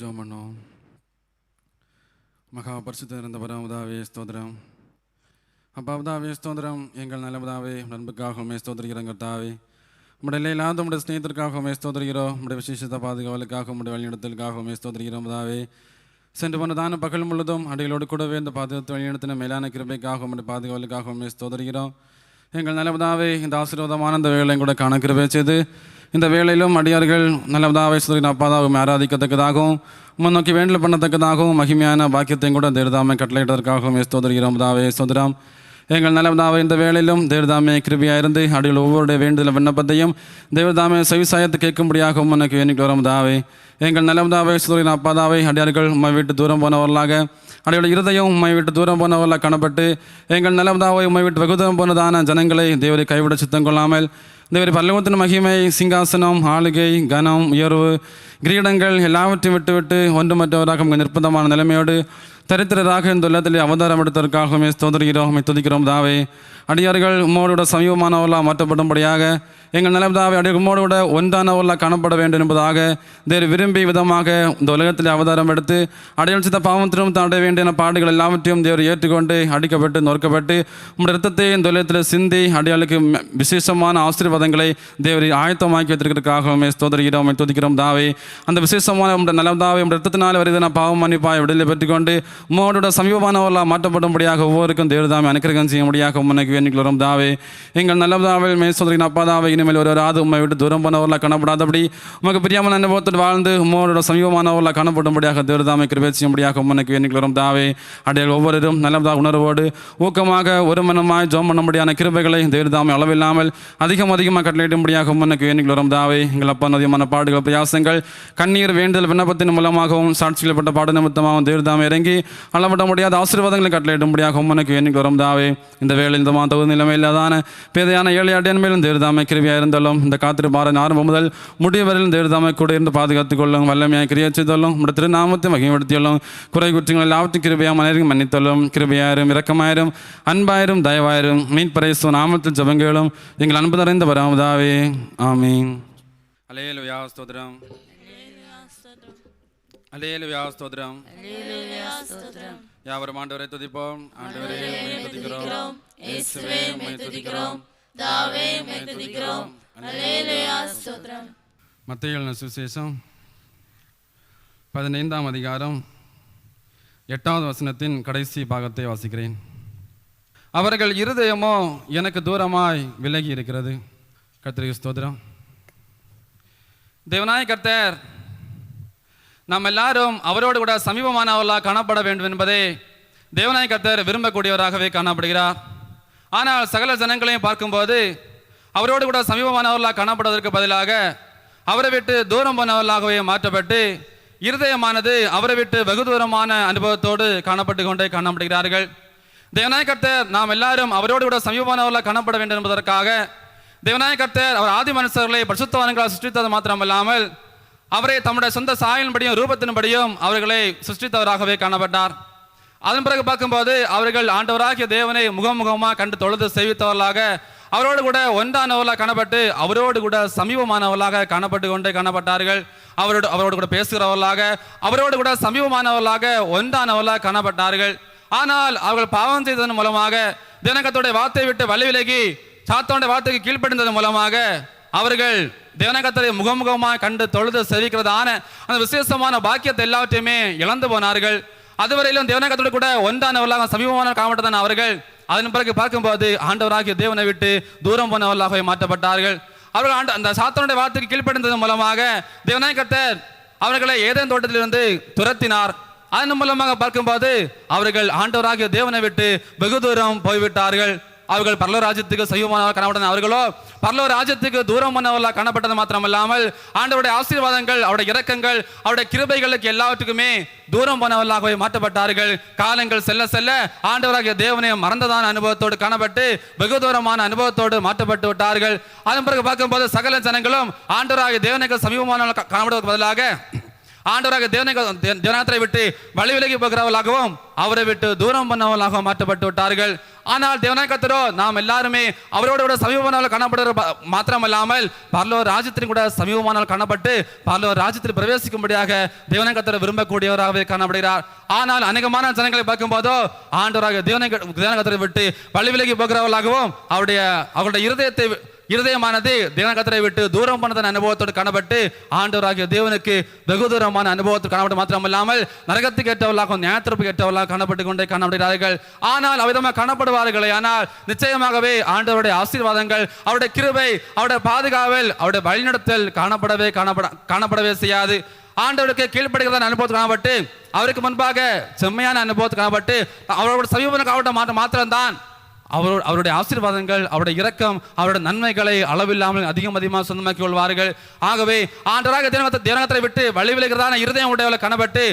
ஜோம் பண்ணோம். மகா பரிசுத்த இருந்த பரமதாவே அப்பா உதாவே ஸ்தோத்திரம். எங்கள் நல்லபதாவே நண்புக்காகவுமே ஸ்தோத்திரிக்கிறோம் கர்த்தாவே. உம்முடைய இல்லாத உம்முடைய ஸ்நேகத்திற்காகவுமே ஸ்தோத்திரிக்கிறோம். உம்முடைய விசேஷத்த பாதுகாவலுக்காக உம்முடைய வழிநடத்தலுக்காகவுமே ஸ்தோத்திரிக்கிறோம் உதாவே சென்று போன தான பகல் முழுதும் அடிகளோடு கூடவே இந்த பாதுகாத்து வழிநடத்தின மேலான கிருபைக்காக உம்முடைய பாதுகாவலுக்காகவுமே ஸ்தோத்திரிக்கிறோம். எங்கள் நல்லபதாவை இந்த ஆசீர்வாதமான இந்த வேலையும் கூட காண கிருபை செய்து இந்த வேலையிலும் அடியார்கள் நல்லபதாவை சுதரின் அப்பாதாவும் ஆராதிக்கத்தக்கதாகவும் முன்னோக்கி வேண்டல் பண்ணத்தக்கதாகவும் மகிமையான பாக்கியத்தையும் கூட தேர்தாமை கட்டளையிட்டதற்காகவும் ஸ்தோதரிகிறோம் தாவே சோதராம் எங்கள் நல்லபதாவை இந்த வேளையிலும் தேவதாமே கிருபியாயிருந்து அடியில் ஒவ்வொருடைய வேண்டுதல் விண்ணப்பத்தையும் தேவதாமே செவிசாயத்து கேட்கும்படியாக உனக்கு வேண்டிட்டு வரும் எங்கள் நல்லபதாவை சுதரின் அப்பாதாவை அடியார்கள் உம்மை விட்டு தூரம் போனவர்களாக அடியோட இருதயம் உம்மை விட்டு தூரம் போனவர்களாக காணப்பட்டு எங்கள் நல்லபதாவை உம்மை விட்டு வெகு தூரம் போனதான ஜனங்களை தேவரை கைவிட சுத்தம் கொள்ளாமல் தேவரி பல்லவத்தின் மகிமை சிங்காசனம் ஆளுகை கனம் உயர்வு கிரீடங்கள் எல்லாவற்றையும் விட்டுவிட்டு ஒன்று மற்றவராக நிர்பந்தமான நிலைமையோடு தரித்திரராக இந்த உள்ளத்தில் அவதாரம் எடுத்ததற்காகவுமே ஸ்தோதரிகிறோம் துதிக்கிறோம் தாவே. அடியார்கள் உம்மோடு சமீபமானவர்களாக மாற்றப்படும்படியாக எங்கள் நிலவதாவை அடி கூட ஒன்றானவர்களாக காணப்பட வேண்டும் என்பதாக தேர் விரும்பி விதமாக இந்த உலகத்தில் அவதாரம் எடுத்து அடையாள சித்த பாவத்திலும் தாண்ட வேண்டிய பாடுகள் எல்லாவற்றையும் தேவர் ஏற்றுக்கொண்டு அடிக்கப்பட்டு நொறுக்கப்பட்டு உங்களுடைய ரத்தத்தை இந்த உலகத்தில் சிந்தி அடையாளுக்கு விசேஷமான ஆசீர்வாதங்களை தேவரை ஆயத்தமாக்கி வைத்திருக்கிறதுக்காகவுமே ஸ்தோதரிகிறோம் துதிக்கிறோம் தாவே அந்த விசேஷமான உடைய நலம்தாவை உடைய ரத்தத்தினால் வருது பாவம் மன்னிப்பாய் விடுதலை பெற்றுக்கொண்டு உம்மோட சமீபமானவர்களாக மாற்றப்படும்படியாக ஒவ்வொருக்கும் தேவதாமை அனுக்கிரகம் செய்ய முடியாக உமனுக்கு வேண்டிக்கிறோம் தாவே எங்கள் நல்லதாவில் மேசோதரின் அப்பாதாவை இனிமேல் ஒரு ராது உண்மை விட்டு தூரம் போனவர்களாக காணப்படாதபடி உமக்கு பிரியாமல் அனுபவத்தில் வாழ்ந்து உம்மோட சமீபமானவர்களாக காணப்படும்படியாக தேர்தாமை கிருபை உம்மனுக்கு உமனுக்கு வேண்டிக்கிறோம் தாவே. அடையாள் ஒவ்வொருவரும் நல்லதாக உணர்வோடு ஊக்கமாக ஒரு மனமாய் ஜோம் பண்ணும்படியான கிருபைகளை தேர்தாமை அளவில்லாமல் அதிகம் அதிகமாக கட்டளையிடும்படியாக உமனுக்கு வேண்டிக்கிறோம் தாவே. எங்கள் அப்பா அதிகமான பாடுகள் பிரயாசங்கள் கண்ணீர் வேண்டுதல் விண்ணப்பத்தின் மூலமாகவும் சாட்சியில்பட்ட பாடு நிமித்தமாகவும் தேர்தாமை இறங்கி அளவிட முடியாத ஆசீர்வாதங்களை கட்டளையிடும்படியாக உமனுக்கு வேண்டிக்கிறோம் தாவே. இந்த வேலை இந்த மா தகுதி நிலைமையில்லாதான பேதையான ஏழை அடியன் மேலும் தேர்தாமை கிருபியாக இருந்தாலும் இந்த காத்திருப்பாரன் ஆரம்பம் முதல் முடிவு வரையிலும் தேவதாமை கூட இருந்து பாதுகாத்துக் கொள்ளும் வல்லமையாக கிரியா செய்தலும் உடைய திருநாமத்தை மகிமைப்படுத்தியுள்ளும் குறை குற்றங்கள் எல்லாவற்றையும் கிருபையாக மனிதர்கள் மன்னித்தலும் கிருபையாயிரும் இரக்கமாயிரும் அன்பாயிரும் தயவாயிரும் மீட்பரைசு நாமத்தில் ஜபங்களும் எங்கள் அன்பு நிறைந்த வராமதாவே ஆமீன். அலேலு ஸ்தோத்திரம். அலேலு ஸ்தோத்திரம். யாவரும் ஆண்டவரை துதிப்போம் ஆண்டவரே துதிக்கிறோம். இயேசுவே துதிக்கிறோம். தாவே துதிக்கிறோம் அல்லேலூயா ஸ்தோத்திரம். சுவிசேஷம் பதினைந்தாம் அதிகாரம். எட்டாவது வசனத்தின் கடைசி பாகத்தை வாசிக்கிறேன். அவர்கள் இருதயமோ எனக்கு தூரமாய் விலகி இருக்கிறது. கர்த்தருக்கு ஸ்தோத்திரம். தேவநாய கர்த்தர் நாம் எல்லாரும் அவரோடு கூட சமீபமானவர்களாக காணப்பட வேண்டும் என்பதே தேவநாய கர்த்தர் விரும்பக்கூடியவராகவே காணப்படுகிறார். ஆனால் சகல ஜனங்களையும் பார்க்கும்போது அவரோடு கூட சமீபமானவர்களாக காணப்படுவதற்கு பதிலாக அவரை விட்டு தூரம் போனவர்களாகவே மாற்றப்பட்டு இருதயமானது அவரை விட்டு வெகு தூரமான அனுபவத்தோடு காணப்பட்டு கொண்டே காணப்படுகிறார்கள். தேவனாய நாம் எல்லாரும் அவரோடு கூட சமீபமானவர்களாக காணப்பட வேண்டும் என்பதற்காக தேவனாய அவர் ஆதி மனுஷர்களை பரிசுத்தவான்களால் சிருஷ்டித்தது மாத்திரமல்லாமல் அவரை தம்முடைய சொந்த சாயலின்படியும் ரூபத்தின்படியும் அவர்களை சிருஷ்டித்தவராகவே காணப்பட்டார். அதன் பிறகு பார்க்கும்போது அவர்கள் ஆண்டவராகிய தேவனை முகமுகமாக கண்டு தொழுது செய்வித்தவர்களாக அவரோடு கூட ஒன்றானவர்களாக காணப்பட்டு அவரோடு கூட சமீபமானவர்களாக காணப்பட்டு கொண்டே காணப்பட்டார்கள். அவரோடு அவரோடு கூட பேசுகிறவர்களாக அவரோடு கூட சமீபமானவர்களாக ஒன்றானவர்களாக காணப்பட்டார்கள். ஆனால் அவர்கள் பாவம் செய்ததன் மூலமாக தினகத்துடைய வார்த்தை விட்டு வழி விலகி சாத்தோடைய வார்த்தைக்கு கீழ்ப்படிந்ததன் மூலமாக அவர்கள் தினகத்தை முகமுகமாக கண்டு தொழுது செவிக்கிறதான அந்த விசேஷமான பாக்கியத்தை எல்லாவற்றையுமே இழந்து போனார்கள். அதுவரையிலும் தேவனகத்தோடு கூட ஒன்றானவர்களாக சமீபமான காணப்பட்டதான அவர்கள் அதன் பிறகு பார்க்கும்போது ஆண்டவராகிய தேவனை விட்டு தூரம் போனவர்களாகவே மாற்றப்பட்டார்கள். அவர்கள் ஆண்டு அந்த சாத்தனுடைய வார்த்தைக்கு கீழ்ப்படைந்ததன் மூலமாக தேவநாயகத்தர் அவர்களை ஏதேன் தோட்டத்திலிருந்து துரத்தினார். அதன் மூலமாக பார்க்கும்போது அவர்கள் ஆண்டவராகிய தேவனை விட்டு வெகு தூரம் போய்விட்டார்கள். அவர்கள் பரலோ ராஜ்யத்துக்கு சைவமானவர் காணப்பட்டன அவர்களோ பரலோ ராஜ்யத்துக்கு தூரமானவர்களாக காணப்பட்டது மாத்திரமல்லாமல் ஆண்டவருடைய ஆசீர்வாதங்கள் அவருடைய இறக்கங்கள் அவருடைய கிருபைகளுக்கு எல்லாவற்றுக்குமே தூரம் போனவர்களாகவே மாற்றப்பட்டார்கள். காலங்கள் செல்ல செல்ல ஆண்டவராகிய தேவனை மறந்ததான அனுபவத்தோடு காணப்பட்டு வெகு தூரமான அனுபவத்தோடு மாற்றப்பட்டு விட்டார்கள். அதன் பிறகு பார்க்கும்போது சகல ஜனங்களும் ஆண்டவராகிய தேவனுக்கு சமீபமான காணப்படுவதற்கு பதிலாக ஆண்டவராக தேவனை தேவனாத்திரை விட்டு வழி விலகி போகிறவர்களாகவும் அவரை விட்டு தூரம் பண்ணவர்களாகவும் மாற்றப்பட்டு விட்டார்கள். ஆனால் தேவனாய் கத்தரோ நாம் எல்லாருமே அவரோட கூட சமீபமானால் காணப்படுகிற மாத்திரமல்லாமல் பரலோ ராஜ்யத்தின் கூட சமீபமானால் காணப்பட்டு பரலோ ராஜ்யத்தில் பிரவேசிக்கும்படியாக தேவனாய் கத்தரை விரும்பக்கூடியவராகவே காணப்படுகிறார். ஆனால் அநேகமான ஜனங்களை பார்க்கும்போதோ ஆண்டவராக தேவனை தேவனாய் கத்தரை விட்டு வழி விலகி போகிறவர்களாகவும் அவருடைய அவருடைய இருதயத்தை இருதயமானது தினகத்தரை விட்டு தூரம் பண்ணதன் அனுபவத்தோடு காணப்பட்டு ஆண்டவராகிய தேவனுக்கு வெகு தூரமான அனுபவத்தோடு காணப்பட்டு மாத்திரமில்லாமல் நரகத்துக்கு ஏற்றவர்களாகவும் நியாயத்திற்கு ஏற்றவர்களாக காணப்பட்டு கொண்டே காணப்படுகிறார்கள். ஆனால் அவ்விதமாக காணப்படுவார்களே ஆனால் நிச்சயமாகவே ஆண்டவருடைய ஆசீர்வாதங்கள் அவருடைய கிருபை அவருடைய பாதுகாவல் அவருடைய வழிநடத்தல் காணப்படவே காணப்பட காணப்படவே செய்யாது. ஆண்டவருக்கு கீழ்ப்படுகிறதான அனுபவத்தில் காணப்பட்டு அவருக்கு முன்பாக செம்மையான அனுபவத்தில் காணப்பட்டு அவரோட சமீப காவட்ட மாற்ற மாத்திரம்தான். அவரோட அவருடைய ஆசீர்வாதங்கள் அவருடைய இரக்கம் அவருடைய நன்மைகளை அளவில்லாமல் அதிகம் அதிகமாக சொந்தமாக்கி கொள்வார்கள். ஆகவே ஆண்டராக தேவனத்தை தேவனத்தை விட்டு வழி விலகிறதான இருதயம் உடையவளை காணப்பட்டு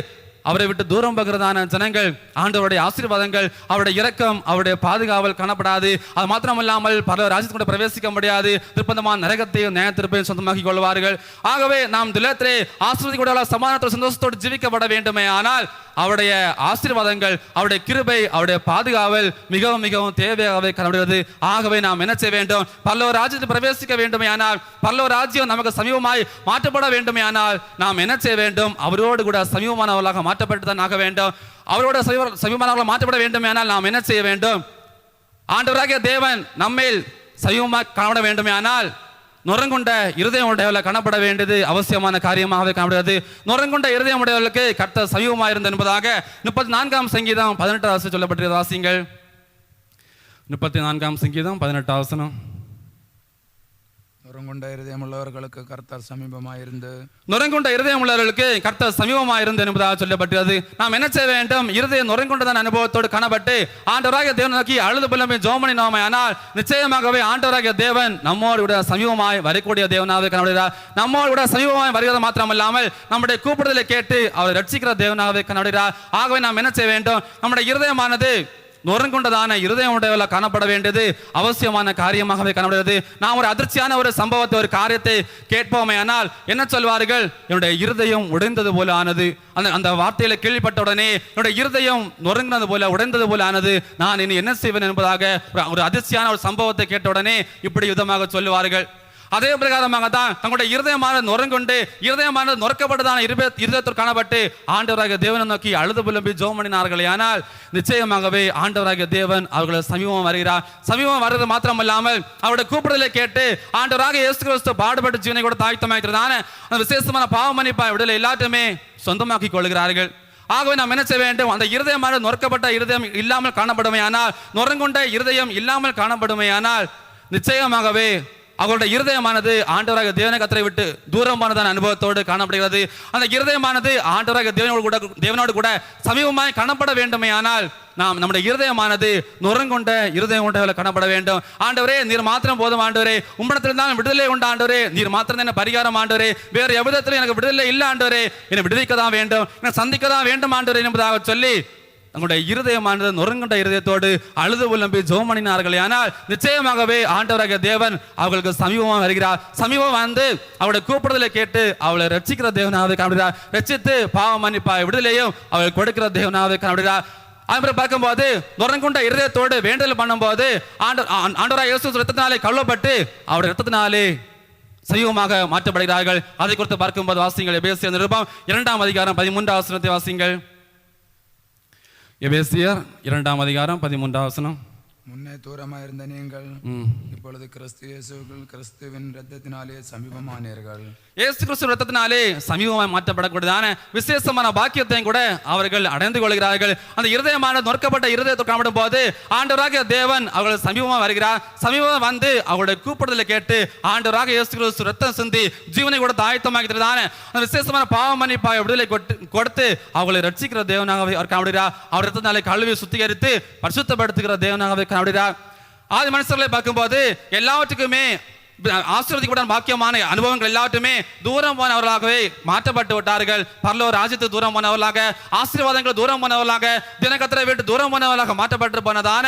அவரை விட்டு தூரம் போகிறதான ஜனங்கள் ஆண்டவருடைய ஆசீர்வாதங்கள் அவருடைய இரக்கம் அவருடைய பாதுகாவல் காணப்படாது. அது மாத்திரமல்லாமல் பல ராஜ்யத்துக்கு பிரவேசிக்க முடியாது. திருப்பந்தமான நரகத்தையும் நேயத்திருப்பையும் சொந்தமாக்கி கொள்வார்கள். ஆகவே நாம் திலத்திலே ஆசீர்வதி கூட சமாதானத்தோடு சந்தோஷத்தோடு ஜீவிக்கப்பட வேண்டுமே. ஆனால் அவருடைய ஆசீர்வாதங்கள் அவருடைய கிருபை அவருடைய பாதுகாவல் மிகவும் மிகவும் தேவையாகவே காணப்படுகிறது ஆகவே நாம் என்ன செய்ய வேண்டும்? பல்லவ ராஜ்யத்தில் பிரவேசிக்க வேண்டுமே ஆனால் பல்லவ ராஜ்யம் நமக்கு சமீபமாய் மாற்றப்பட வேண்டுமே ஆனால் நாம் என்ன செய்ய வேண்டும்? அவரோடு கூட சமீபமானவர்களாக மாற்றப்பட்டு தான் ஆக வேண்டும். அவரோட சமீபமானவர்களை மாற்றப்பட வேண்டும் ஆனால் நாம் என்ன செய்ய வேண்டும்? ஆண்டவராகிய தேவன் நம்மேல் சமீபமாக காணப்பட வேண்டுமானால் நுரங்குண்ட இருதயம் உடையவர்கள் காணப்பட வேண்டியது அவசியமான காரியமாகவே காணப்படுகிறது. நுரங்குண்ட இருதயம் உடையவர்களுக்கு கர்த்த சமீபமாயிருந்த என்பதாக முப்பத்தி நான்காம் சங்கீதம் பதினெட்டு வசனம் சொல்லப்பட்டிருக்கிறது. வாசிங்கள் முப்பத்தி நான்காம் சங்கீதம் பதினெட்டு வசனம். உறங்குண்ட இருதயமுள்ளவர்களுக்கு கர்த்தர் சமீபமாயிருந்து நுரங்குண்ட இருதயம் உள்ளவர்களுக்கு கர்த்தர் சமீபமாயிருந்து என்பதாக சொல்லப்பட்டது நாம் என்ன செய்ய வேண்டும்? இருதயம் நுரங்குண்டதான் அனுபவத்தோடு காணப்பட்டு ஆண்டவராக தேவன் நோக்கி அழுது புலம்பி ஜோமணி நோமை ஆனால் நிச்சயமாகவே ஆண்டவராகிய தேவன் நம்மோடு விட சமீபமாய் வரக்கூடிய தேவனாக கணவடுகிறார் நம்மோடு விட சமீபமாய் வருகிறது மாத்திரமல்லாமல் நம்முடைய கூப்பிடுதலை கேட்டு அவரை ரட்சிக்கிற தேவனாக கணவடுகிறார் ஆகவே நாம் என்ன செய்ய வேண்டும்? நம்முடைய இருதயமானது நொறுங்குண்டதான இருதயம் உடையவள காணப்பட வேண்டியது அவசியமான காரியமாகவே காணப்படுகிறது. நாம் ஒரு அதிர்ச்சியான ஒரு சம்பவத்தை ஒரு காரியத்தை கேட்போமே ஆனால் என்ன சொல்வார்கள்? என்னுடைய இருதயம் உடைந்தது போல ஆனது. அந்த அந்த வார்த்தையில கேள்விப்பட்ட உடனே என்னுடைய இருதயம் நொறுங்கினது போல உடைந்தது போல ஆனது. நான் இனி என்ன செய்வேன் என்பதாக ஒரு- ஒரு அதிர்ச்சியான ஒரு சம்பவத்தை கேட்ட உடனே இப்படி விதமாக சொல்லுவார்கள். அதே பிரகாரமாக தான் தங்களுடைய இருதயமான நுரங்கொண்டு இருதயமானது நொறுக்கப்பட்டதான இருப இருதயத்தில் காணப்பட்டு ஆண்டவராக தேவனை நோக்கி அழுது புலம்பி ஜோம் பண்ணினார்களே. ஆனால் நிச்சயமாகவே ஆண்டவராக தேவன் அவர்களை சமீபம் வருகிறார். சமீபம் வர்றது மாத்திரமல்லாமல் அவருடைய கூப்பிடுதலை கேட்டு ஆண்டவராக இயேசு கிறிஸ்து பாடுபட்டு ஜீவனை கூட தாய்த்தமாக்கிறதான அந்த விசேஷமான பாவமணிப்பா மன்னிப்பா விடுதலை எல்லாத்தையுமே சொந்தமாக்கி கொள்கிறார்கள். ஆகவே நாம் என்ன செய்ய வேண்டும்? அந்த இருதயமான நொறுக்கப்பட்ட இருதயம் இல்லாமல் காணப்படுமையானால் நொறுங்குண்ட இருதயம் இல்லாமல் காணப்படுமையானால் நிச்சயமாகவே அவர்களுடைய இருதயமானது ஆண்டவராக தேவனை கத்தரை விட்டு தூரமானதான அனுபவத்தோடு காணப்படுகிறது. அந்த இருதயமானது ஆண்டவராக தேவனோடு கூட தேவனோடு கூட சமீபமாய் காணப்பட வேண்டுமே ஆனால் நாம் நம்முடைய இருதயமானது நுரங்கொண்ட இருதயம் கொண்டவர்களை காணப்பட வேண்டும். ஆண்டவரே நீர் மாத்திரம் போதும் ஆண்டவரே. உம்மிடத்தில் தான் விடுதலை உண்டு ஆண்டவரே. நீர் மாத்திரம் தான் பரிகாரம் ஆண்டவரே. வேறு எவ்விதத்திலும் எனக்கு விடுதலை இல்லை ஆண்டவரே. என்னை விடுவிக்க தான் வேண்டும். என்னை சந்திக்க தான் வேண்டும் ஆண்டவரே என்பதாக சொல்லி தங்களுடைய இருதயமானது நொறுங்கண்ட இருதயத்தோடு அழுது புலம்பி ஜோமணினார்களே. ஆனால் நிச்சயமாகவே ஆண்டவராக தேவன் அவர்களுக்கு சமீபமாக வருகிறார். சமீபம் வந்து அவருடைய கூப்பிடுதலை கேட்டு அவளை ரட்சிக்கிற தேவனாவது காணப்படுகிறார் ரட்சித்து பாவ மன்னிப்பா விடுதலையும் அவள் கொடுக்கிற தேவனாவது காணப்படுகிறார் அதுமாதிரி பார்க்கும்போது நுரங்குண்ட இருதயத்தோடு வேண்டுதல் பண்ணும்போது ஆண்டு ஆண்டவராக இயேசு ரத்தத்தினாலே கழுவப்பட்டு அவருடைய ரத்தத்தினாலே சமீபமாக மாற்றப்படுகிறார்கள். அதை குறித்து பார்க்கும்போது வாசிங்கள் எபேசிய நிருபம் இரண்டாம் அதிகாரம் பதிமூன்றாம் வசனத்தை வாசிங்கள் எபேசியர் இரண்டாம் அதிகாரம் பதிமூன்றாம் வசனம். முன்னே தூரமாயிருந்த நீங்கள் ம். இப்பொழுது கிறிஸ்து இயேசுக்குள் கிறிஸ்துவின் இரத்தத்தினாலே சமீபமானீர்கள். இயேசு கிறிஸ்து ரத்தத்தினாலே சமீபமாய் மாற்றப்படக்கூடியதான விசேஷமான பாக்கியத்தையும் கூட அவர்கள் அடைந்து கொள்கிறார்கள். அந்த இருதயமான நொறுக்கப்பட்ட இருதயத்தை காணப்படும் போது ஆண்டவராக தேவன் அவர்கள் சமீபமாக வருகிறார். சமீபம் வந்து அவருடைய கூப்பிடுதலை கேட்டு ஆண்டவராக இயேசு கிறிஸ்து ரத்தம் சிந்தி ஜீவனை கூட தாயத்தமாக்கிறதான அந்த விசேஷமான பாவ மன்னிப்பாய் விடுதலை கொடுத்து அவர்களை ரட்சிக்கிற தேவனாகவே அவர் காணப்படுகிறார். அவர் ரத்தத்தினாலே கழுவி சுத்திகரித்து பரிசுத்தப்படுத்துகிற தேவனாகவே காணப்படுகிறார் ஆதி மனுஷர்களை பார்க்கும்போது எல்லாவற்றுக்குமே ஆசீர்வதிக்கப்பட்ட பாக்கியமான அனுபவங்கள் எல்லாவற்றுமே தூரம் போனவர்களாகவே மாற்றப்பட்டு விட்டார்கள். பரலோ ராஜ்யத்து தூரம் போனவர்களாக ஆசீர்வாதங்கள் தூரம் போனவர்களாக தினக்கத்திரை வீட்டு தூரம் போனவர்களாக மாற்றப்பட்டு போனதான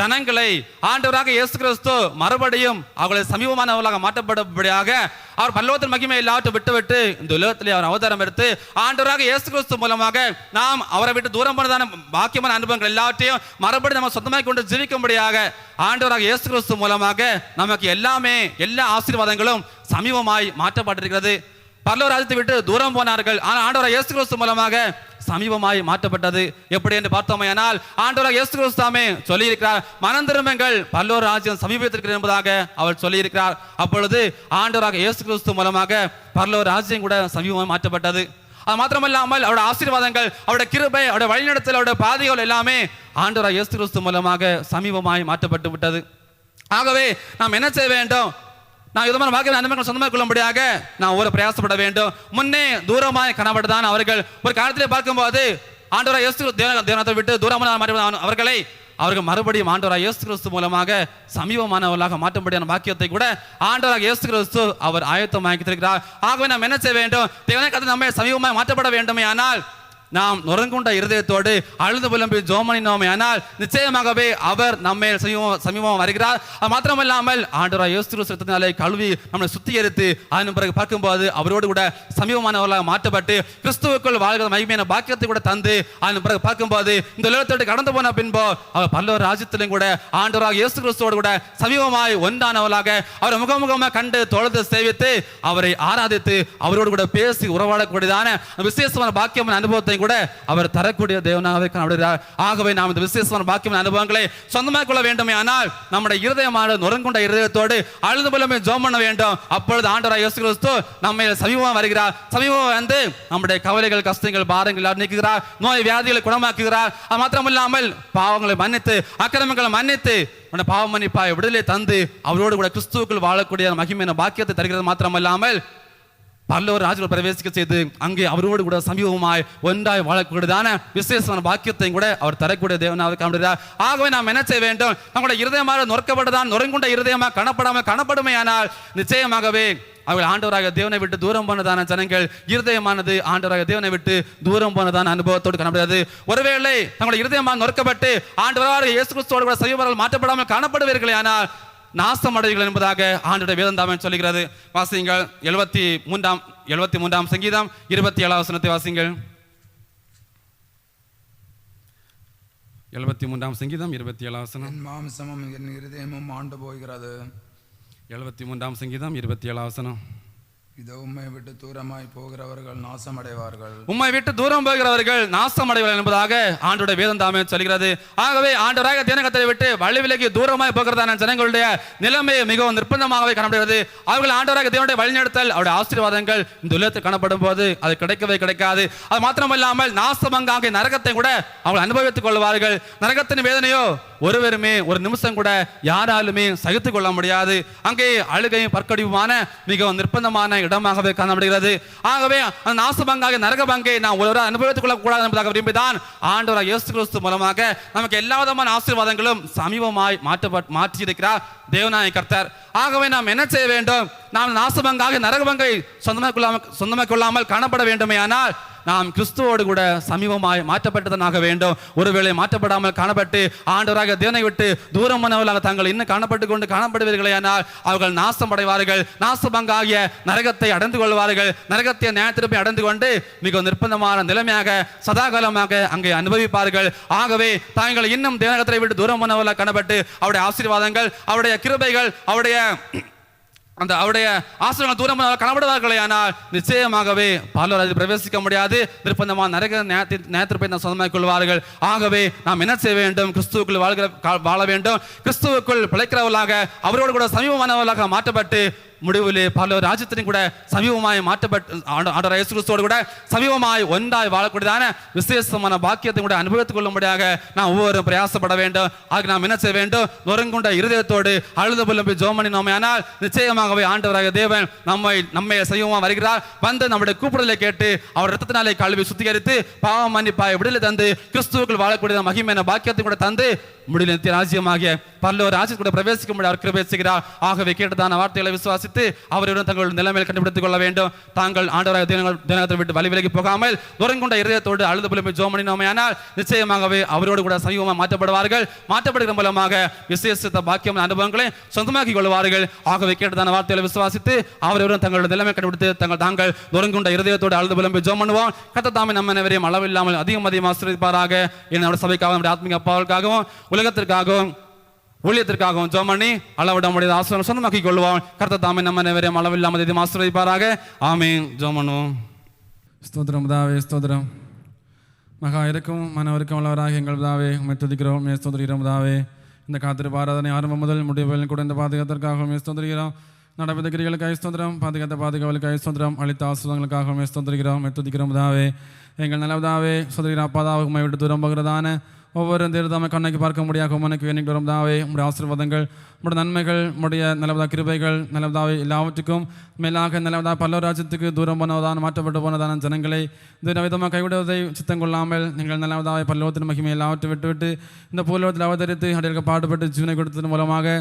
ஜனங்களை ஆண்டவராக இயேசு கிறிஸ்து மறுபடியும் அவர்களை சமீபமானவர்களாக மாற்றப்படும்படியாக அவர் பல்லவத்தின் மகிமை எல்லாவற்றை விட்டு விட்டு இந்த உலகத்திலே அவர் அவதாரம் எடுத்து ஆண்டவராக இயேசு கிறிஸ்து மூலமாக நாம் அவரை விட்டு தூரம் பண்ணதான பாக்கியமான அனுபவங்கள் எல்லாவற்றையும் மறுபடி நம்ம சொந்தமாக கொண்டு ஜீவிக்கும்படியாக ஆண்டவராக இயேசு கிறிஸ்து மூலமாக நமக்கு எல்லாமே எல்லா ஆசீர்வாதங்களும் சமீபமாய் மாற்றப்பட்டிருக்கிறது. பல்லவ ராஜ்யத்தை விட்டு தூரம் போனார்கள். ஆனால் ஆண்டவராக இயேசு கிறிஸ்து மூலமாக சமீபமாய் மாற்றப்பட்டது. எப்படி என்று பார்த்தோமையானால் ஆண்டவராக இயேசு கிறிஸ்து தாமே சொல்லியிருக்கிறார். மனம் திரும்புங்கள். பல்லோர் ராஜ்யம் சமீபத்திருக்கிறது என்பதாக அவர் சொல்லியிருக்கிறார். அப்பொழுது ஆண்டவராக இயேசு கிறிஸ்து மூலமாக பல்லோர் ராஜ்யம் கூட சமீபமாக மாற்றப்பட்டது. அது மாத்திரமல்லாமல் அவருடைய ஆசீர்வாதங்கள் அவருடைய கிருபை அவருடைய வழிநடத்தல் அவருடைய பாதைகள் எல்லாமே ஆண்டவராக இயேசு கிறிஸ்து மூலமாக சமீபமாய் மாற்றப்பட்டு விட்டது. ஆகவே நாம் என்ன செய்ய வேண்டும்? நான் விதமான வாக்கிய நன்மைகள் சொந்தமாக கொள்ளும்படியாக நான் ஒரு பிரயாசப்பட வேண்டும். முன்னே தூரமாய் கனப்பட்டுதான் அவர்கள். ஒரு காலத்திலே பார்க்கும்போது ஆண்டவராக இயேசு தேவனத்தை விட்டு தூரமான மாறி- அவர்களை அவர்கள் மறுபடியும் ஆண்டவராக இயேசு கிறிஸ்து மூலமாக சமீபமானவர்களாக மாற்றும்படியான வாக்கியத்தை கூட ஆண்டவராக இயேசு கிறிஸ்து அவர் ஆயத்தமாக்கி இருக்கிறார் ஆகவே நாம் என்ன செய்ய வேண்டும்? தேவனை கதை நம்ம சமீபமாய் மாற்றப்பட வேண்டுமே ஆனால் நாம் நுறங்குண்ட இருதயத்தோடு அழுது புலம்பி ஜோமனினோம் ஆனால் நிச்சயமாகவே அவர் நம்மை சமீபம் சமீபம் வருகிறார். அது மாத்திரமல்லாமல் ஆண்டவராக யோசு கிறிஸ்து கழுவி நம்மளை சுத்திகரித்து அதன் பிறகு பார்க்கும்போது அவரோடு கூட சமீபமானவர்களாக மாற்றப்பட்டு கிறிஸ்துவுக்குள் வாழ்கிற மகிமையான பாக்கியத்தை கூட தந்து அதன் பிறகு பார்க்கும்போது இந்த உலகத்தோடு கடந்து போன பின்போ அவர் பல்லவர் ராஜ்யத்திலும் கூட ஆண்டவராக இயேசு கிறிஸ்துவோடு கூட சமீபமாய் ஒன்றானவர்களாக அவரை முகமுகமாக கண்டு தொழுது சேவித்து அவரை ஆராதித்து அவரோடு கூட பேசி உறவாடக்கூடியதான விசேஷமான பாக்கியமான அனுபவத்தை கூட அவர் தரக்கூடிய தேவனாகவே காணப்படுகிறார் ஆகவே நாம் இந்த விசேஷமான பாக்கியமான அனுபவங்களை சொந்தமாக கொள்ள வேண்டுமே. ஆனால் நம்முடைய இருதயமான நுரங்குண்ட இருதயத்தோடு அழுது போலமே ஜோம் பண்ண வேண்டும். அப்பொழுது ஆண்டவராக இயேசு கிறிஸ்து நம்மை சமீபமாக வருகிறார். சமீபம் வந்து நம்முடைய கவலைகள் கஷ்டங்கள் பாரங்கள் நீக்குகிறார். நோய் வியாதிகளை குணமாக்குகிறார். அது மாத்திரமில்லாமல் பாவங்களை மன்னித்து அக்கிரமங்களை மன்னித்து உன்னை பாவ மன்னிப்பாய் விடுதலை தந்து அவரோடு கூட கிறிஸ்துவுக்குள் வாழக்கூடிய மகிமையான பாக்கியத்தை தருகிறது மாத்திரமல்லாமல் பல்லவர் ராஜ்கள் பிரவேசிக்க செய்து அங்கே அவரோடு கூட சமீபமாய் ஒன்றாய் வாழக்கூடியதான விசேஷமான பாக்கியத்தையும் கூட அவர் தரக்கூடிய தேவனாக காண்கிறார் ஆகவே நாம் என்ன செய்ய வேண்டும்? நம்முடைய இருதயமாக நொறுக்கப்பட்டதான் நொறுங்குண்ட இருதயமாக காணப்படாமல் காணப்படுமையானால் நிச்சயமாகவே அவர்கள் ஆண்டவராக தேவனை விட்டு தூரம் போனதான ஜனங்கள் இருதயமானது ஆண்டவராக தேவனை விட்டு தூரம் போனதான அனுபவத்தோடு காணப்படுகிறது ஒருவேளை தங்களுடைய இருதயமாக நொறுக்கப்பட்டு ஆண்டவராக இயேசு கிறிஸ்துவோடு கூட சமீபர்கள் மாற்றப்படாமல் காணப்படுவீர்களே ஆனால் நாசமடைகள் என்பதாக ஆண்டுடைய வேதம் தாமே சொல்லுகிறது. வாசிங்கள் எழுபத்தி மூன்றாம் எழுபத்தி மூன்றாம் சங்கீதம் இருபத்தி ஏழாம் வசனத்தை வாசிங்கள் எழுபத்தி மூன்றாம் சங்கீதம் இருபத்தி ஏழாம் வசனம். மாம்சமும் என் இருதயமும் ஆண்டு போகிறது. எழுபத்தி மூன்றாம் சங்கீதம் இருபத்தி ஏழாம் வசனம். இதோ உண்மை விட்டு தூரமாய் போகிறவர்கள் நாசமடைவார்கள். உண்மை விட்டு தூரம் போகிறவர்கள் நாசம் அடைவார்கள் என்பதாக ஆண்டோட வேதம் தாமே சொல்கிறது. ஆகவே ஆண்டவராக தேனகத்தை விட்டு வழி விலகி தூரமாய் போகிறதான ஜனங்களுடைய நிலைமை மிகவும் நிர்பந்தமாகவே காணப்படுகிறது. அவர்கள் ஆண்டவராக தேவனுடைய வழிநடத்தல் அவருடைய ஆசீர்வாதங்கள் இந்த உலகத்தில் காணப்படும் போது அது கிடைக்கவே கிடைக்காது. அது மாத்திரமல்லாமல் நாசமங்காக நரகத்தை கூட அவர்கள் அனுபவித்துக் கொள்வார்கள். நரகத்தின் வேதனையோ ஒருவருமே ஒரு நிமிஷம் கூட யாராலுமே சகித்து கொள்ள முடியாது. அங்கே அழுகையும் பற்கடிவுமான மிகவும் நிர்பந்தமான இடமாகவே காணப்படுகிறது. ஆகவே அந்த நாசபங்காக நரக பங்கை நாம் ஒரு அனுபவித்துக் கொள்ளக்கூடாது என்பதாக விரும்பிதான் ஆண்டவராக இயேசு கிறிஸ்து மூலமாக நமக்கு எல்லா விதமான ஆசீர்வாதங்களும் சமீபமாய் மாற்றப்பட் மாற்றியிருக்கிறார். தேவநாய கர்த்தர். ஆகவே நாம் என்ன செய்ய வேண்டும்? நாம் நாசபங்காக நரகபங்கை சொந்தமாக கொள்ளாமல் சொந்தமாக கொள்ளாமல் காணப்பட வேண்டுமே ஆனால் நாம் கிறிஸ்துவோடு கூட சமீபமாய் மாற்றப்பட்டதனாக வேண்டும். ஒருவேளை மாற்றப்படாமல் காணப்பட்டு ஆண்டவராக தேனை விட்டு தூரமானவர்களாக தாங்கள் இன்னும் காணப்பட்டு கொண்டு காணப்படுவீர்களேயானால் அவர்கள் நாசம் அடைவார்கள். நாசபங்காகிய நரகத்தை அடைந்து கொள்வார்கள். நரகத்தை நியாயத்திருப்பை அடைந்து கொண்டு மிக நிர்பந்தமான நிலைமையாக சதாகாலமாக அங்கே அனுபவிப்பார்கள். ஆகவே தாங்கள் இன்னும் தேனகத்தை விட்டு தூரமானவர்களாக காணப்பட்டு அவருடைய ஆசீர்வாதங்கள் அவருடைய கிருபைகள் அவருடைய அந்த அவருடைய ஆசிரியர்கள் தூரம் காணப்படுவார்களே ஆனால் நிச்சயமாகவே பலர் அதில் பிரவேசிக்க முடியாது. நிர்பந்தமாக நரக போய் நாம் சொந்தமாக கொள்வார்கள். ஆகவே நாம் என்ன செய்ய வேண்டும்? கிறிஸ்துவுக்குள் வாழ்கிற கா- வாழ வேண்டும். கிறிஸ்துவுக்குள் பிழைக்கிறவர்களாக அவரோடு கூட சமீபமானவர்களாக மாற்றப்பட்டு முடிவிலே பல ராஜ்யத்திலும் கூட சமீபமாய் மாற்றப்பட்டு ஆண்ட- ஆண்டவர் இயேசு கிறிஸ்துவோடு கூட சமீபமாய் ஒன்றாய் வாழக்கூடியதான விசேஷமான பாக்கியத்தை கூட அனுபவித்துக் கொள்ளும்படியாக நாம் ஒவ்வொரு பிரயாசப்பட வேண்டும் ஆக நாம் என்ன செய்ய வேண்டும் நொறுங்குண்ட இருதயத்தோடு அழுது புலம்பி ஜோமணி நோமையானால் நிச்சயமாகவே ஆண்டவராக தேவன் நம்மை நம்மை சமீபமாக வருகிறார் வந்து நம்முடைய கூப்பிடலை கேட்டு அவர் ரத்தத்தினாலே கழுவி சுத்திகரித்து பாவம் மன்னிப்பாய் விடுதலை தந்து கிறிஸ்துவுக்குள் வாழக்கூடிய மகிமையான பாக்கியத்தை கூட தந்து முடியல நித்திய ராஜ்யமாகிய பல்லவர் ராஜ்யத்தை கூட பிரவேசிக்க முடியாது அவர் பிரவேசிக்கிறார் ஆகவே கேட்டதான வார்த்தைகளை விசுவாசித்து விசுவாசித்து அவருடன் தங்கள் நிலைமையில் கண்டுபிடித்துக் கொள்ள வேண்டும். தாங்கள் ஆண்டவராக தேவனங்கள் தினத்தை விட்டு வழி விலகி போகாமல் துறங்கொண்ட இருதயத்தோடு அழுது புலம்பி ஜோமணி நோமையானால் நிச்சயமாகவே அவரோடு கூட சமீபமாக மாற்றப்படுவார்கள். மாற்றப்படுகிற மூலமாக விசேஷத்த பாக்கியம் அனுபவங்களை சொந்தமாக்கி கொள்வார்கள். ஆகவே கேட்டதான வார்த்தைகளை விசுவாசித்து அவருடன் தங்களுடைய நிலைமை கண்டுபிடித்து தங்கள் தாங்கள் துறங்குண்ட இருதயத்தோடு அழுது புலம்பி ஜோம் பண்ணுவோம் கத்தத்தாமே நம்ம அனைவரையும் அளவில்லாமல் அதிகம் அதிகம் ஆசிரியப்பாராக என்னோட சபைக்காகவும் ஆத்மீக ஆத்மிக அப்பாவுக்காகவும் உலகத்திற்காகவும் ஊழியத்திற்காகவும் ஜோம் பண்ணி அளவிட முடியாத ஆசிரம் சொந்தமாக்கிக் கொள்வோம் கர்த்த தாமே நம்ம அனைவரையும் அளவில்லாமல் இதையும் ஆசிரியப்பாராக ஆமீன். ஜோம் பண்ணுவோம். ஸ்தோத்திரம் பிதாவே ஸ்தோத்திரம். மகா இருக்கும் மனவருக்கும் உள்ளவராக எங்கள் பிதாவே உம்மை துதிக்கிறோம். மே ஸ்தோதிரிகிறோம் பிதாவே. இந்த காத்திருப்பு ஆராதனை ஆரம்பம் முதல் முடிவுகளில் கூட இந்த பாதுகாத்திற்காக மே ஸ்தோதிரிகிறோம் நடப்பது கிரிகளுக்காக ஸ்தோத்திரம் பாதுகாத்த பாதுகாவலுக்காக ஸ்தோத்திரம் அளித்த ஆசிரியங்களுக்காக மே ஸ்தோத்திரிக்கிறோம். மே துதிக்கிறோம் தாவே எங்கள் நல்ல பிதாவே அப்பாதாவுக்கு உம்மை விட்டு தூரம் போகிறதான ஒவ்வொரு தேர்தாமை கண்ணைக்கு பார்க்க முடியாத. உமனுக்கு வேண்டிக் வரும் தாவே உம்முடைய ஆசீர்வாதங்கள் உம்முடைய நன்மைகள் உடைய நிலவதா கிருபைகள் நிலவதாவை எல்லாவற்றுக்கும். மேலாக நிலவதா பல்லவராஜ்யத்துக்கு தூரம் போனதான மாற்றப்பட்டு போனதான ஜனங்களை இந்த விதமாக கைவிடுவதை சித்தம் கொள்ளாமல் நீங்கள் நிலவதாவை பல்லவத்தின் மகிமை எல்லாவற்றை விட்டுவிட்டு இந்த பூலோகத்தில் அவதரித்து அடையாள பாடுபட்டு ஜீவனை கொடுத்ததன் மூலமாக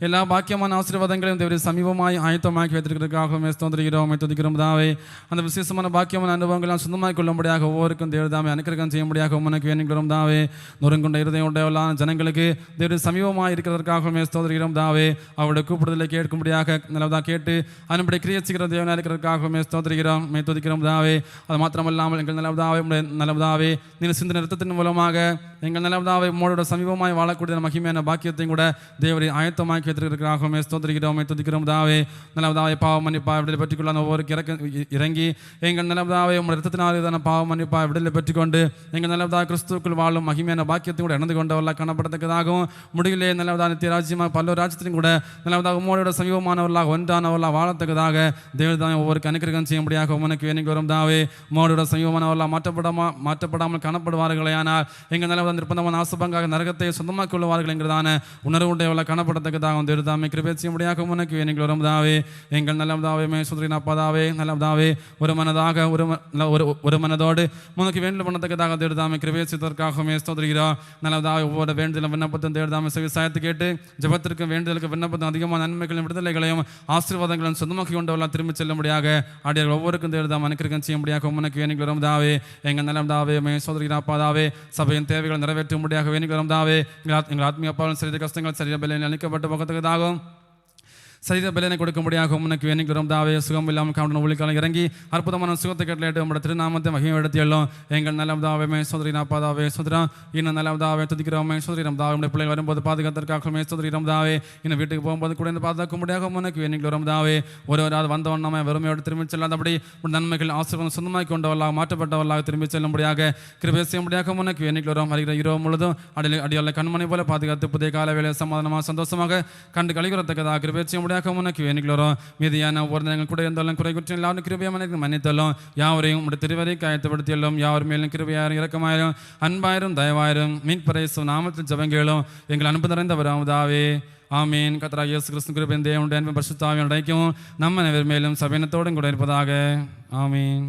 எல்லா பாக்கியமான ஆசீர்வாதங்களையும் தேவரை சமீபமாய் ஆயத்தமாக்கி வைத்திருக்கிறதுக்காக ஸ்தோந்திரிக்கிறோம் துதிக்கிறோம் தாவே அந்த விசேஷமான பாக்கியமான அனுபவங்களை சொந்தமாக்கிக் கொள்ளும்படியாக ஒவ்வொருக்கும் தேவ தாமே அனுக்கிரகம் செய்யும்படியாக உனக்கு வேணுகிறோம் தாவே நொறுங்குண்ட இருதயம் உடையவெல்லாம் ஜனங்களுக்கு தேவரை சமீபமாக இருக்கிறதற்காகவும் ஸ்தோதரிகிறோம் தாவே அவருடைய கூப்பிடுதலை கேட்கும்படியாக நல்லதாக கேட்டு அதனுடைய கிரியச்சிக்கிற தேவனாக இருக்கிறதற்காக ஸ்தோதரிகிறோம் மே துதிக்கிறோம் தாவே அது மாத்திரமல்லாமல் எங்கள் நல்லதாவே உடைய நல்லதாவே நீங்கள் சிந்த நிறுத்தத்தின் மூலமாக எங்கள் நல்லதாவே உங்களோட சமீபமாய் வாழக்கூடிய மகிமையான பாக்கியத்தையும் கூட தேவரை ஆயத்தமாக்கி வைத்திருக்கிறாக மே ஸ்தோத்திரிக்கிறோம். துதிக்கிறோம் தாவே நல்லதாவே பாவ மன்னிப்பா விடுதலை பெற்றுக்கொள்ள ஒவ்வொரு இறக்க இறங்கி. எங்கள் நல்லதாவே உங்கள் ரத்தத்தினால் தான பாவ மன்னிப்பா விடுதலை பெற்றுக்கொண்டு எங்கள் நல்லதா கிறிஸ்துக்குள் வாழும் மகிமையான பாக்கியத்தை கூட இணைந்து கொண்டவர்களாக காணப்படத்தக்கதாகவும் முடிவிலே நல்லதா நித்திய ராஜ்யமாக பல்லவர் ராஜ்யத்திலும் கூட நல்லதாக உங்களோட சமீபமானவர்களாக ஒன்றானவர்களாக வாழத்தக்கதாக தேவதான ஒவ்வொரு அனுக்கிரகம் செய்யும்படியாக உமனுக்கு வேணிக்கு வரும் தாவே உங்களோட சமீபமானவர்களாக மாற்றப்படாம மாற்றப்படாமல் காணப்படுவார்களே ஆனால் எங்கள் நல்லதாக நிர்பந்தமான ஆசபங்காக நரகத்தை சொந்தமாக்கி கொள்வார்கள் என்கிறதான உணர்வு காணப்படத்தக்கதாக தேவதாமை கிருபை செய்யும்படியாக உனக்கு வேணிக்கு வரும் தாவே எங்கள் நல்லதாவே மேசுதிரின் அப்பாதாவே நல்லதாவே ஒரு மனதாக ஒரு ஒரு ஒரு மனதோடு உனக்கு வேண்டுதல் பண்ணத்தக்கதாக தேடுதாமை கிருபேசித்தற்காக மேஸ்தோதிரிகிறா நல்லதாக ஒவ்வொரு வேண்டுதலும் விண்ணப்பத்தும் தேடுதாமை விவசாயத்தை கேட்டு ஜபத்திற்கு வேண்டுதலுக்கு விண்ணப்பத்தும் அதிகமான நன்மைகளையும் விடுதலைகளையும் ஆசீர்வாதங்களும் சொந்தமாக்கி கொண்டவெல்லாம் திரும்பி செல்லும்படியாக ஆடியர்கள் ஒவ்வொருக்கும் தேடுதாம் அனுக்கிரகம் செய்யும்படியாக உனக்கு வேணிக்கு வரும் தாவே எங்கள் நலம் தாவே மேசோதரிகிறா அப்பாதாவே. சபையின் தேவைகளை நிறைவேற்றும்படியாக வேணிக்கு வரும் தாவே எங்கள் எங்கள் ஆத்மீய அப்பாவும் சரி கஷ்டங்கள் சரீர பலனில் அளிக்கப்பட்டு ലോകത്തേക്ക് ഇതാകും கொடுக்கும்படியாக உனக்கு வேணிக்கிறோம் தாவே சுகம் இல்லாமல் காவடன் ஒளிக்காலம் இறங்கி அற்புதமான சுகத்தை கட்டளையிட்டு நம்ம திருநாமத்தை மகிமைப்படுத்தியுள்ளோம் எங்கள் நல்ல தாவே சோதரி நாப்பாதாவே சோதரா. இன்னும் நல்ல தாவே துதிக்கிறோம் சோதரி. தாவே உடைய பிள்ளைகள் வரும்போது பாதுகாத்திற்காக சோதரி தாவே. இன்னும் வீட்டுக்கு போகும்போது கூட இந்த பாதுகாக்கும்படியாக உனக்கு வேணிக்கிறோம் தாவே. ஒரு ஒரு வந்தவன் நம்ம வெறுமையோடு திரும்பி செல்லாதபடி நன்மைகள் ஆசீர்வாதம் சொந்தமாக்கி கொண்டவர்களாக மாற்றப்பட்டவர்களாக திரும்பி செல்லும்படியாக கிருபை செய்யும்படியாக உனக்கு வேணிக்கிறோம் வருகிற இரவு முழுதும் அடியில் அடியால கண்மணி போல பாதுகாத்து புதிய கால வேலை சமாதானமாக சந்தோஷமாக கண்டு கழிக்கிறதுக்கதாக கிருபை செய்யும்படியாக உனக்கு வேணுகிறோம் மீதியான ஒவ்வொரு நேரங்கள் கூட இருந்தாலும் குறை குற்றம் எல்லாரும் கிருபையாக மன்னித்தலும். யாவரையும் உடைய திருவரை காயத்துப்படுத்தியலும் யாவர் மேலும் கிருபையாயிரும் இறக்கமாயிரும் அன்பாயிரும் தயவாயிரும் மீன் பரைசும் நாமத்தில் ஜபங்களும். எங்கள் அன்பு நிறைந்தவராவதாவே ஆமீன். கத்ரா இயேசு கிறிஸ்து கிருபை தேவனுடைய அன்பு பரிசுத்தாவின் அடைக்கவும் நம்ம அனைவர் மேலும் சபையினத்தோடும் கூட இருப்பதாக. ஆமீன்.